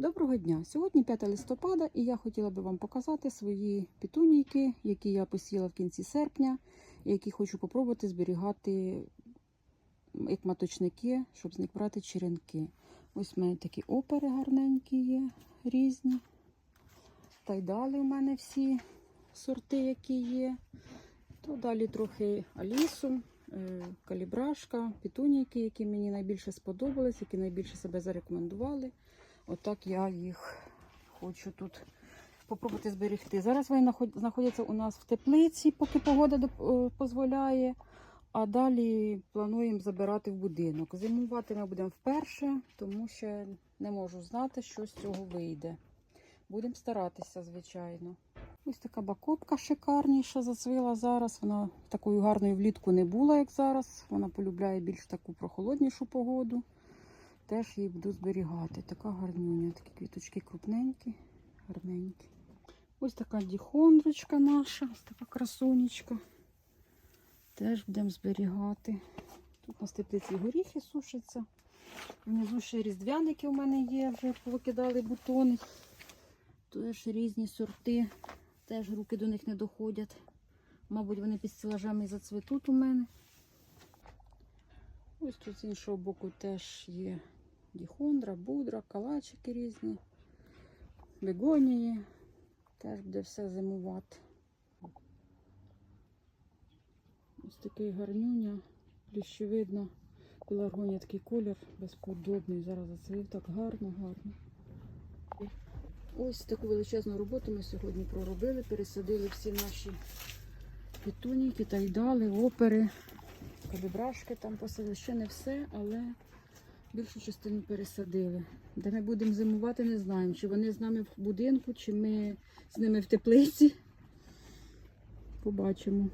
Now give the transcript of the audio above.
Доброго дня! Сьогодні 5 листопада і я хотіла би вам показати свої петунійки, які я посіяла в кінці серпня, які хочу попробувати зберігати як маточники, щоб з них брати черенки. Ось в мене такі опери гарненькі є, різні. Та й далі у мене всі сорти, які є. То далі трохи алісу, е, калібрашка, петунійки, які мені найбільше сподобались, які найбільше себе зарекомендували. Отак я їх хочу тут попробувати зберегти. Зараз вони знаходяться у нас в теплиці, поки погода е, дозволяє. А далі плануємо забирати в будинок. Зимувати ми будемо вперше, тому що не можу знати, що з цього вийде. Будемо старатися, звичайно. Ось така бакопка шикарніша зацвіла зараз. Вона такою гарною влітку не була, як зараз. Вона полюбляє більш таку прохолоднішу погоду. Теж її буду зберігати. Така гарнюня, такі квіточки крупненькі, гарненькі. Ось така діхондрочка наша, ось така красунечка. Теж будемо зберігати. Тут у нас теплиці горіхи сушаться. Внизу ще різдвяники у мене є, вже повикидали бутони. Теж різні сорти. Теж руки до них не доходять. Мабуть, вони під стелажами і зацвітуть у мене. Ось тут з іншого боку теж є діхондра, будра, калачики різні, бегонії. Теж буде все зимувати. Ось такий гарнюня, пліщевидно. Пеларгонія такий колір безподобний. Зараз зацвів так гарно, гарно. Ось таку величезну роботу ми сьогодні проробили. Пересадили всі наші петуніки, тайдали, опери, калібрашки там посадили. Ще не все, але більшу частину пересадили. Де ми будемо зимувати, не знаємо. Чи вони з нами в будинку, чи ми з ними в теплиці. Побачимо.